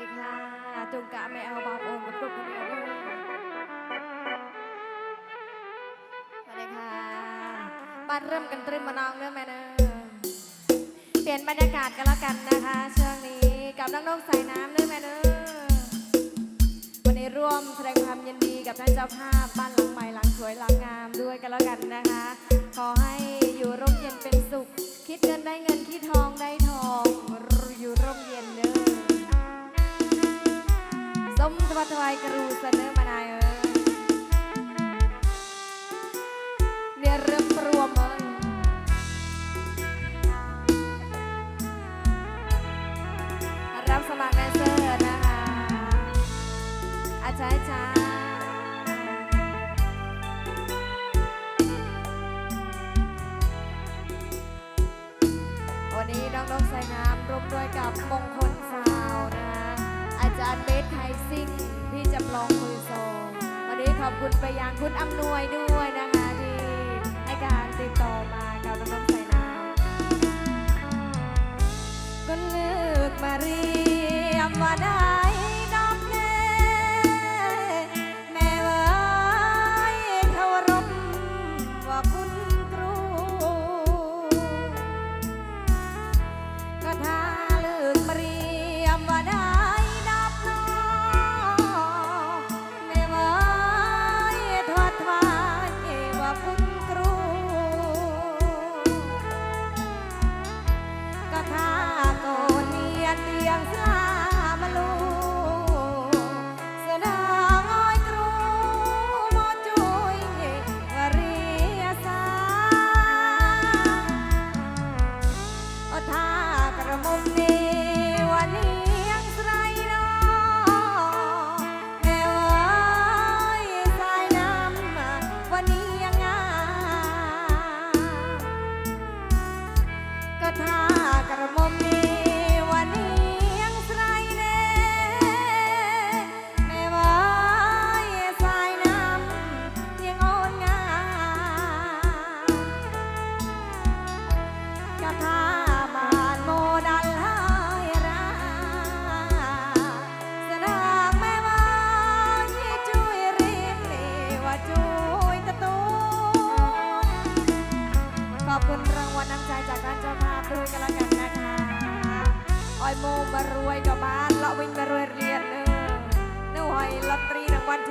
ดีค่ะจงกะไม่เอาบาปอนกับกลุ่มคนเดียวสวัสดีค่ะบ้านเริ่มกันตรึมมานองเนื้อแม่เนอเปลี่ยนบรรยากาศกันแล้วกันนะคะช่วงนี้กับน้องๆสายน้ำเนื้อแม่เนอวันนี้ร่วมแสดงความยินดีกับท่านเจ้าภาพบ้านหลังใหม่หลังสวยหลังงามด้วยกันแล้วกันนะคะ ขอให้อยู่ร่มเย็นเป็นสุข คิดเงินได้เงินคิดทองได้ทอง อยู่ร่มเย็นเด้อ สมทวัทวายกรูเสนอมานายเอ้ยเนี่ยเริ่มรวมเอ้ยรับสมัครแดนเซอร์นะคะ อาจารย์จ้าวันนี้น้องๆใส่น้ำร่วมด้วยกับมงคล จารย์เบสไทยซิ่งที่จำลองมือโซวันนี้ขอบคุณไปยังคุณอำนวยด้วยนะคะที่ให้การติดต่อมากับน้องๆใส่น้ำก็เลือกมาเรียมว่าได้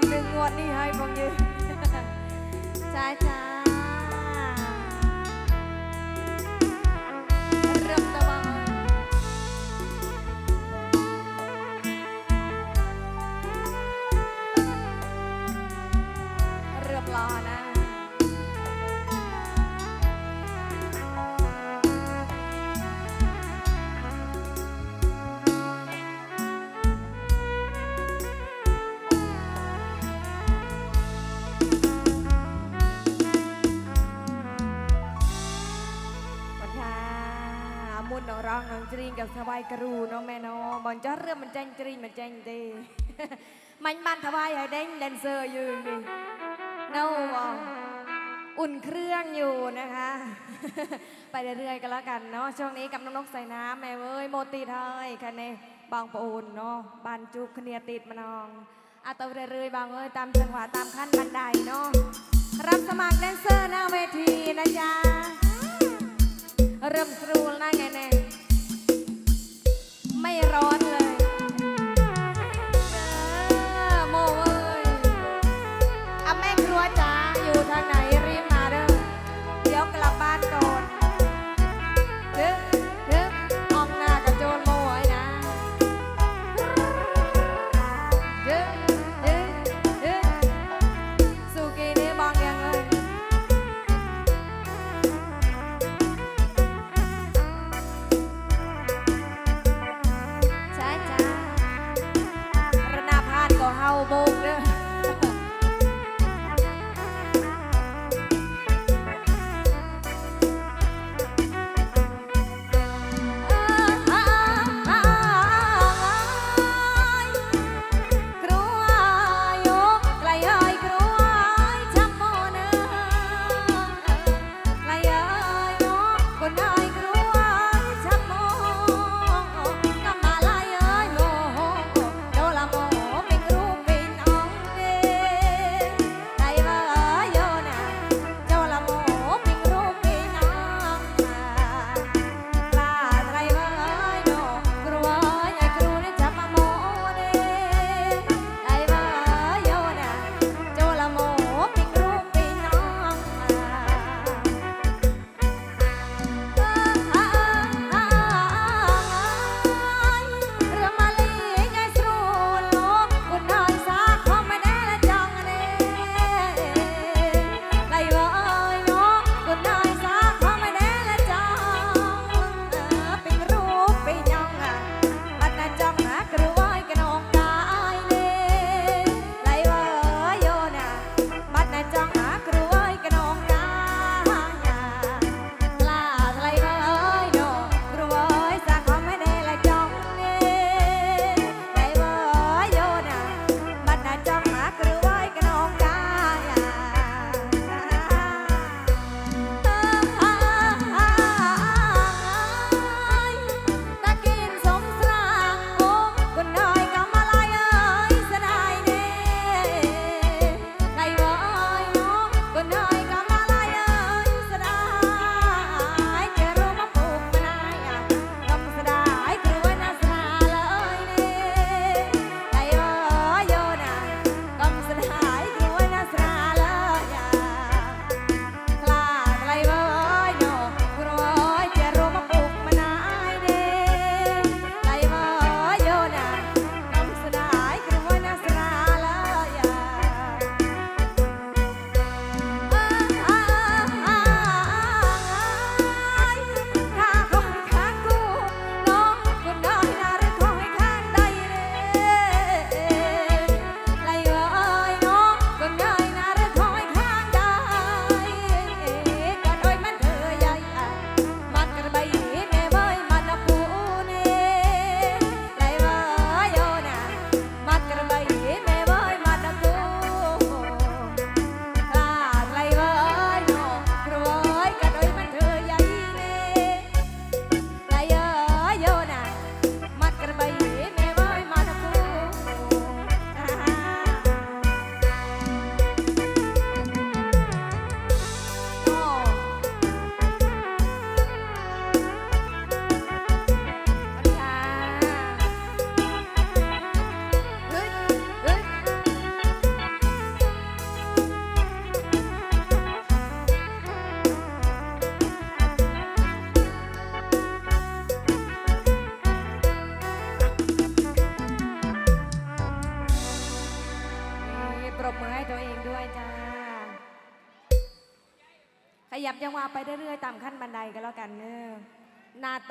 หนึ่งงวดนี่ให้พงยืนจ้าจ้า กับสบายกรูน้องแม่น้องบอลจ้าเรื่องมันแจ้งจรีนมันแจ้งเดมันมันทบายให้เด้งแดนเซอร์ยู่นี่เน่าอะอุ่นเครื่องอยู่นะคะ ไปเรื่อยๆกันแล้วกันเนาะช่วงนี้กับน้องนกใส่น้ำแม่เว้ยโมตีไทยคะเนบางปูนเนาะบานจุกเนียติดมานองอาตวเรื่อยๆบางเอ้ยตามจังหวะตามขั้นบันไดเนาะรับสมัครแดนเซอร์หน้าเวทีนะจ๊ะเริ่มสรูลนะไงแน่ ไม่ร้อน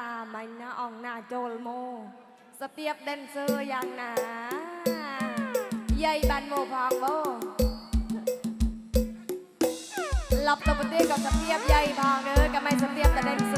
ตามันนะอ่องหน้าโจลโม สเปียบแดนเซอร์อย่างหนาใหญ่บันโมพองโบหลับตบตีกับสเปียบใหญ่พองเด้อกับไม่สเปียบแต่แดนเซอร์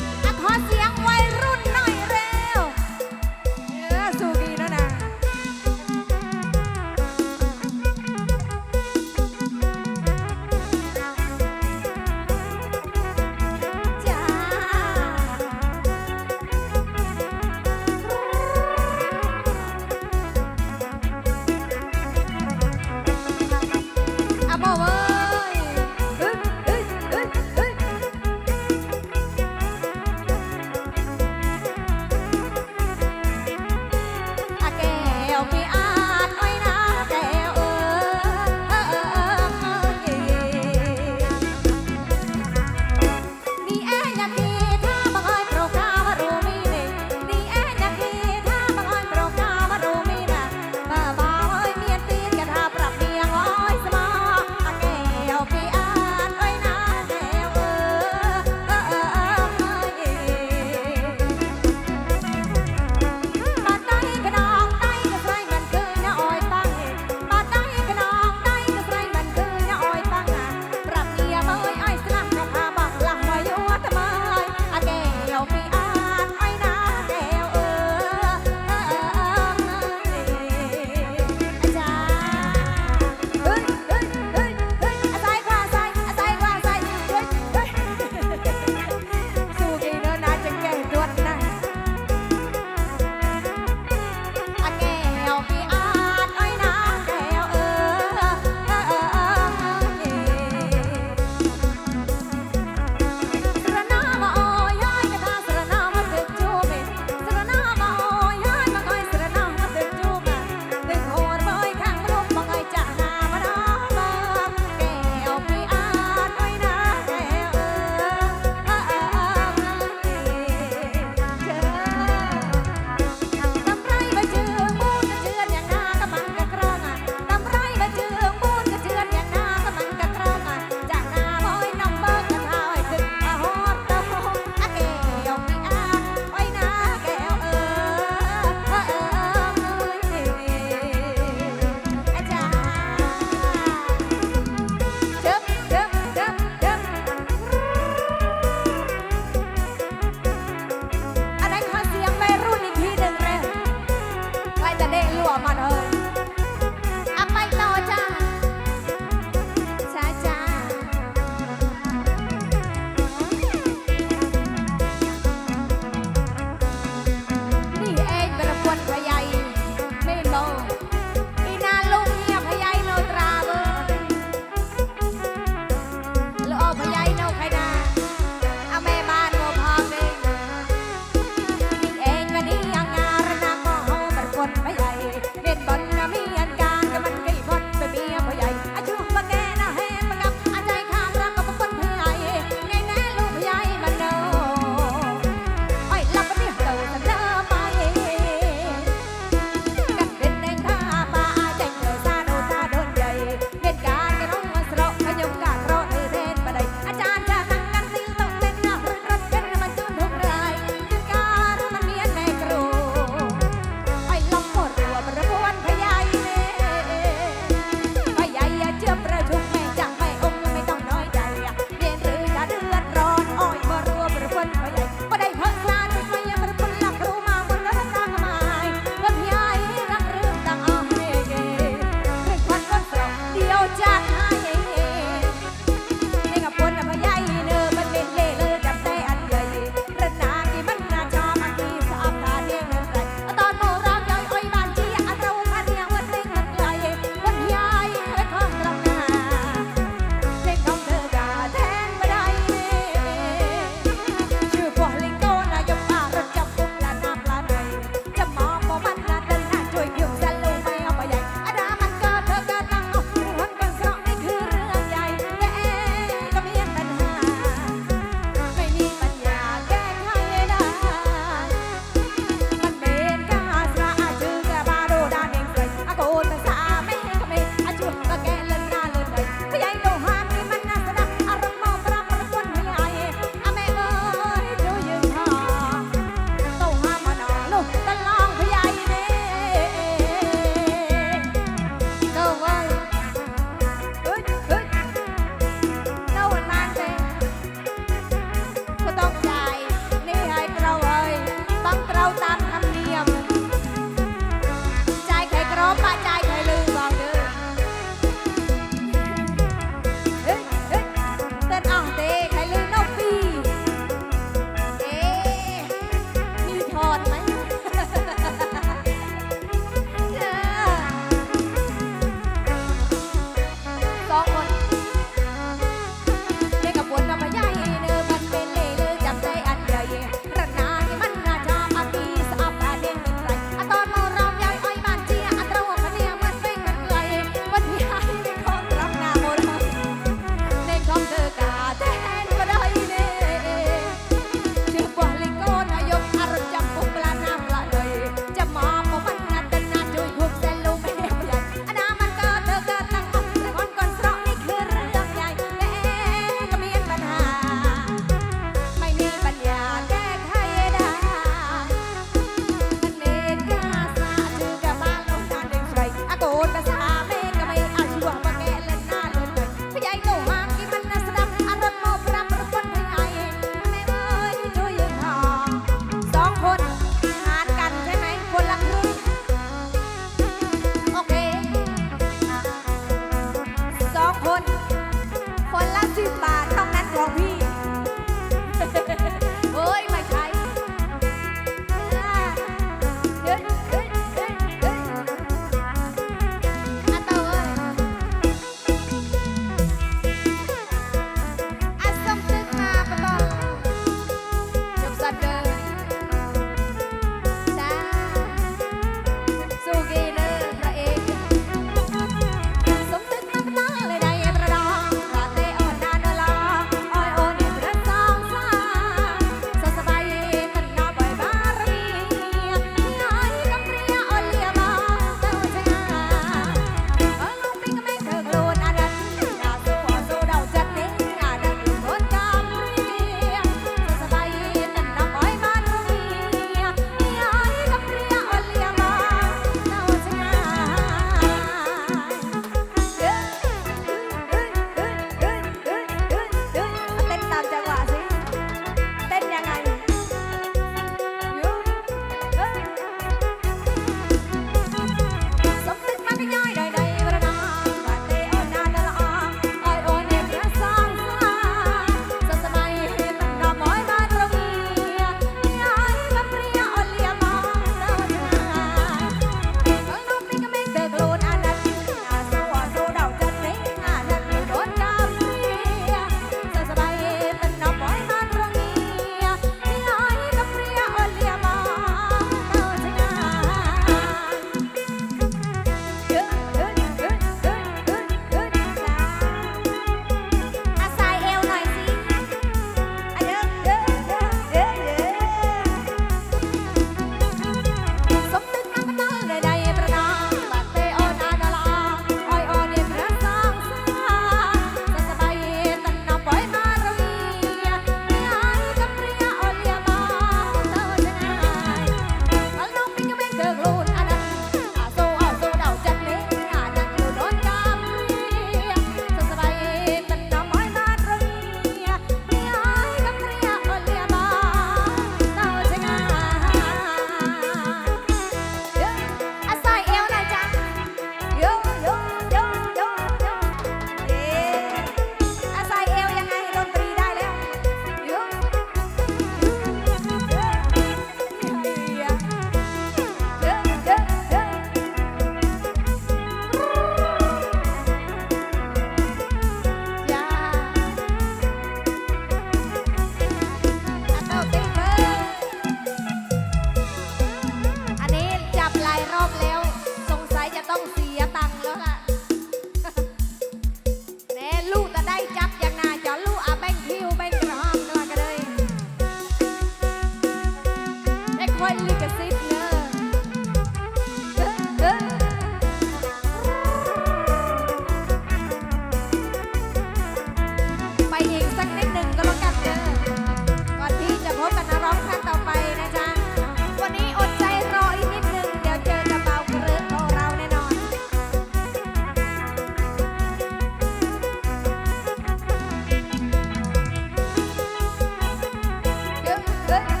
끝!